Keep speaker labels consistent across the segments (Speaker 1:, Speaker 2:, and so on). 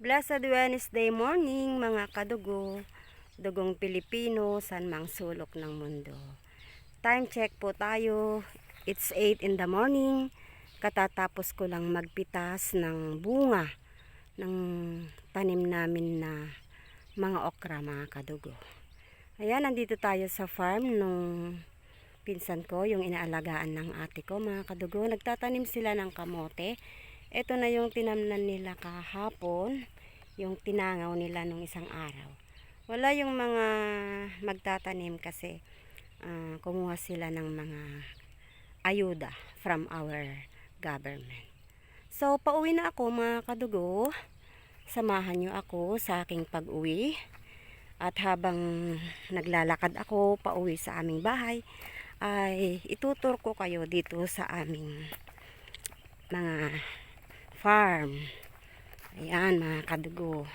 Speaker 1: Blessed Wednesday morning mga kadugo, dugong Pilipino, san mang sulok ng mundo. Time check po tayo, it's 8 in the morning, katatapos ko lang magpitas ng bunga ng tanim namin na mga okra mga kadugo. Ayan, nandito tayo sa farm nung pinsan ko, yung inaalagaan ng ate ko mga kadugo. Nagtatanim sila ng kamote. Ito na yung tinamnan nila kahapon, yung tinangaw nila nung isang araw. Wala yung mga magtatanim kasi ah, kumuha sila ng mga ayuda from our government. So, pauwi na ako mga kadugo. Samahan nyo ako sa aking pag-uwi. At habang naglalakad ako pauwi sa aming bahay, ay itutur ko kayo dito sa aming mga farm. Ayan mga kadugo.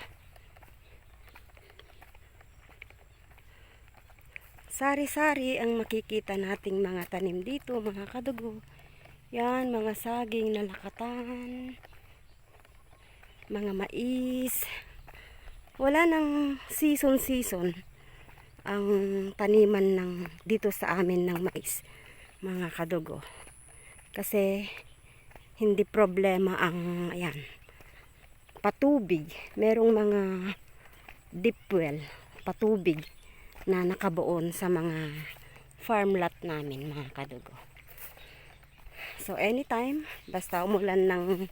Speaker 1: Sari-sari ang makikita nating mga tanim dito mga kadugo. Yan, mga saging na lakatan, mga mais. Wala nang season-season ang taniman ng dito sa amin ng mais, mga kadugo. Kasi hindi problema ang ayan, patubig. Merong mga deep well, patubig na nakabuon sa mga farm lot namin, mga kadugo. So anytime, basta umulan ng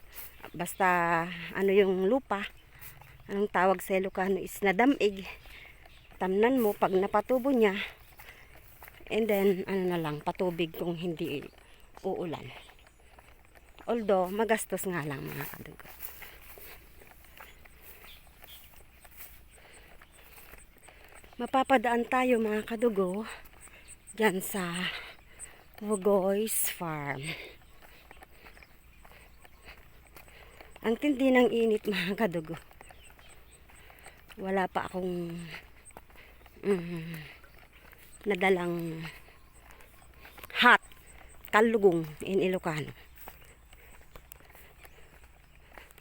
Speaker 1: basta ano yung lupa, anong tawag sa Ilocano is nadamig. Tamnan mo pag napatubo niya. And then ano na lang patubig kung hindi uulan. Although magastos nga lang mga kadugo. Mapapadaan tayo mga kadugo dyan sa Wogoy's Farm. Ang tindi ng init mga kadugo. Wala pa akong mm, nadalang hot kalugong in Ilocano.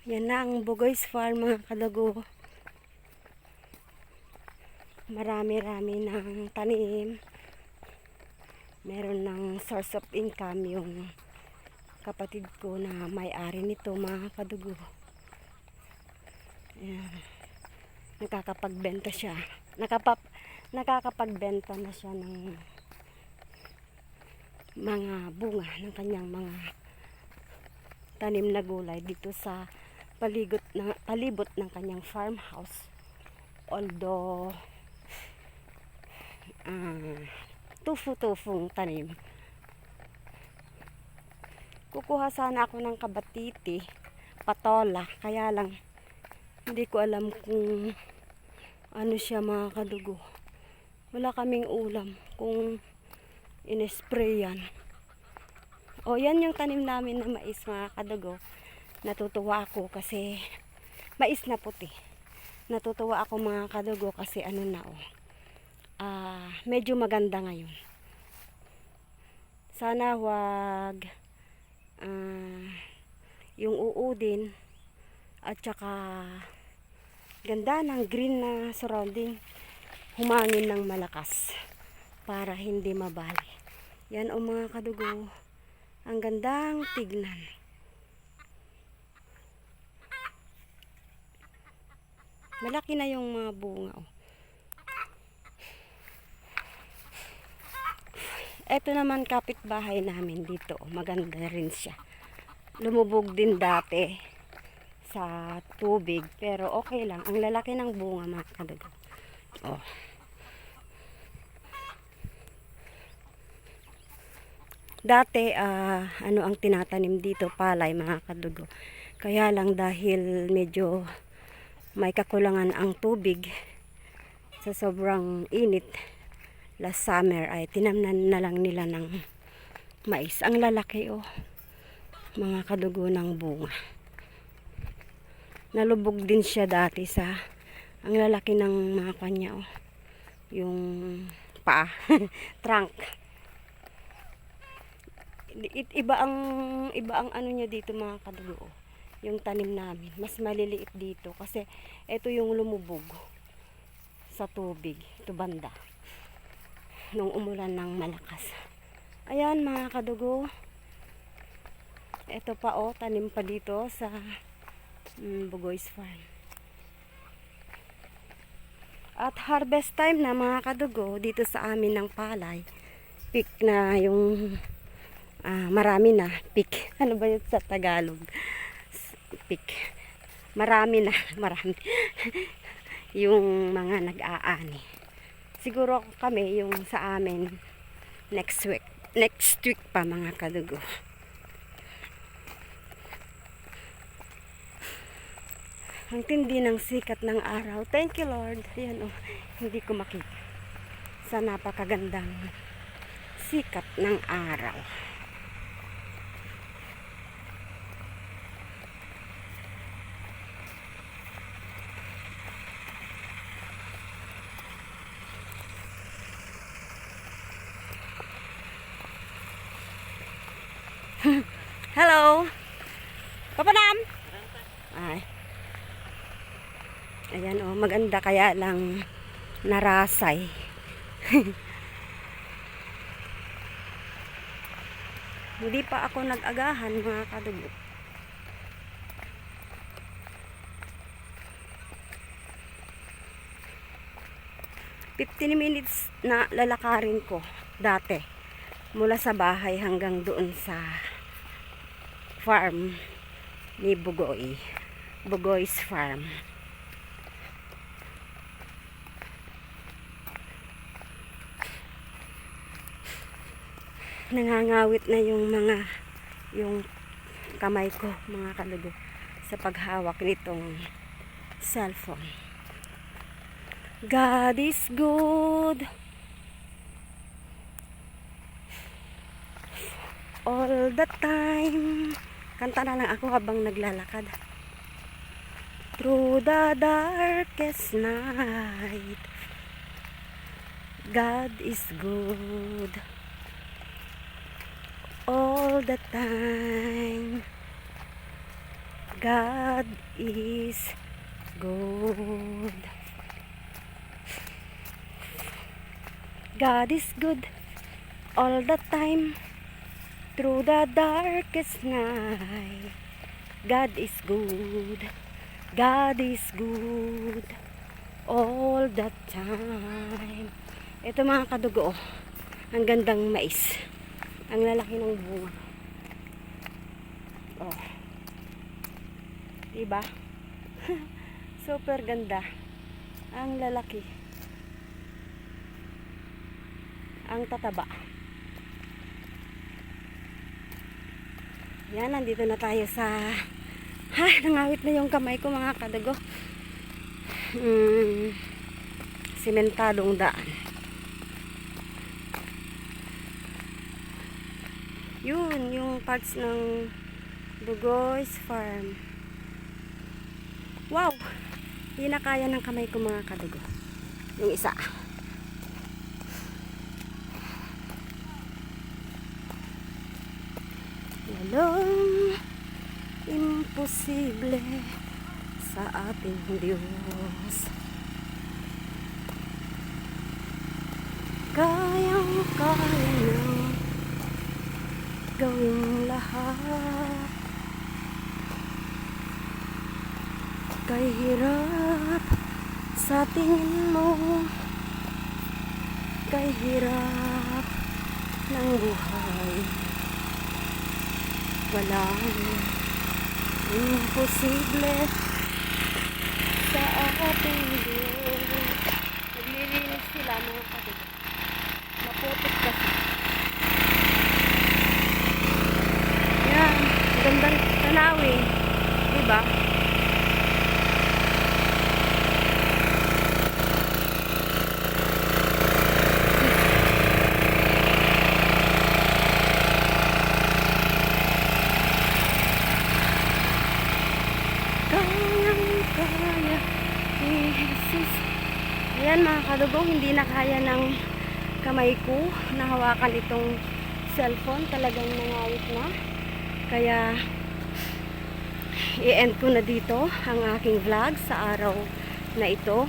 Speaker 1: Yan na ang Bugoy's Farm mga kadugo. Marami-rami ng tanim. Meron ng source of income yung kapatid ko na may-ari nito mga kadugo. Ayan. Nakakapagbenta siya. Nakapap nakakapagbenta na siya ng mga bunga ng kanyang mga tanim na gulay dito sa paligot na palibot ng kanyang farmhouse. Although ah, tufu-tufong tanim. Kukuha sana ako ng kabatiti, patola, kaya lang hindi ko alam kung ano siya mga kadugo. Wala kaming ulam kung in-spray yan. O yan yung tanim namin na mais mga kadugo. Natutuwa ako kasi mais na puti. Natutuwa ako mga kadugo kasi ano na oh ah, medyo maganda ngayon. Sana wag ah, yung uudin at saka ganda ng green na surrounding humangin ng malakas para hindi mabali. Yan o mga kadugo. Ang gandang tignan. Malaki na yung mga bunga. Oh. Ito naman kapitbahay namin dito. Maganda rin siya. Lumubog din dati sa tubig. Pero okay lang. Ang lalaki ng bunga mga kadugo. Oh. Dati, ah, ano ang tinatanim dito? Palay mga kadugo. Kaya lang dahil medyo may kakulangan ang tubig sa sobrang init last summer ay tinamnan na lang nila ng mais. Ang lalaki oh. Mga kadugo ng bunga. Nalubog din siya dati sa ang lalaki ng mga kanya oh. Yung paa, trunk. Iba ang iba ang ano niya dito mga kadugo. oh. Yung tanim namin. Mas maliliit dito kasi ito yung lumubog sa tubig. Ito banda. Nung umulan ng malakas. Ayan mga kadugo. Ito pa oh, tanim pa dito sa mm, Bugoy's Farm. At harvest time na mga kadugo dito sa amin ng palay. Peak na yung ah, marami na. Peak. Ano ba yun sa Tagalog? Peak. Marami na. Marami. yung mga nag-aani. Siguro kami yung sa amin next week. Next week pa mga kadugo. Ang tindi ng sikat ng araw. Thank you Lord. Ayan oh, hindi ko makita. Sa napakagandang sikat ng araw. Hello. Papanam. Ay. Ayan oh, maganda kaya lang narasay. Hindi pa ako nag-agahan mga kadugo. Fifteen minutes na lalakarin ko dati mula sa bahay hanggang doon sa farm ni Bugoy. Bugoy's farm. nangangawit na yung mga yung kamay ko mga kalugo sa paghawak nitong cellphone God is good all the time kanta na lang ako habang naglalakad through the darkest night God is good all the time. God is good. God is good all the time through the darkest night. God is good. God is good all the time. Ito mga kadugo, ang gandang mais. Ang lalaki ng bunga. Oh. Diba? Super ganda. Ang lalaki. Ang tataba. Yan, nandito na tayo sa... Ha, nangawit na yung kamay ko mga kadago. Hmm, simentadong daan. Yun, yung parts ng Bugoy's Farm. Wow! Hindi na kaya ng kamay ko mga kadugo. Yung isa. Walang imposible sa ating Diyos. Kayang-kaya ng gawing lahat. Kay hirap sa tingin mo. Kay hirap ng buhay Walang imposible. Sa ating Diyos Naglilinis sila mga kapatid. Maputik kasi Yan, gandang tanawin. Diba? Kayang kaya ni Jesus. Kadugong, hindi na kaya ng kamay ko na hawakan itong cellphone. Talagang nangawit na. Kaya i-end ko na dito ang aking vlog sa araw na ito.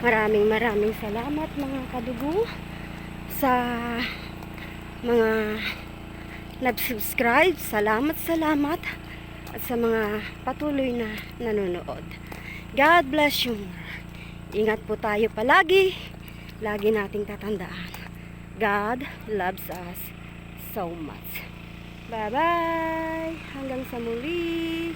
Speaker 1: Maraming maraming salamat mga kadugo sa mga nag-subscribe. Salamat, salamat. At sa mga patuloy na nanonood. God bless you. Ingat po tayo palagi. Lagi nating tatandaan. God loves us so much. Bye-bye. Hanggang sa muli.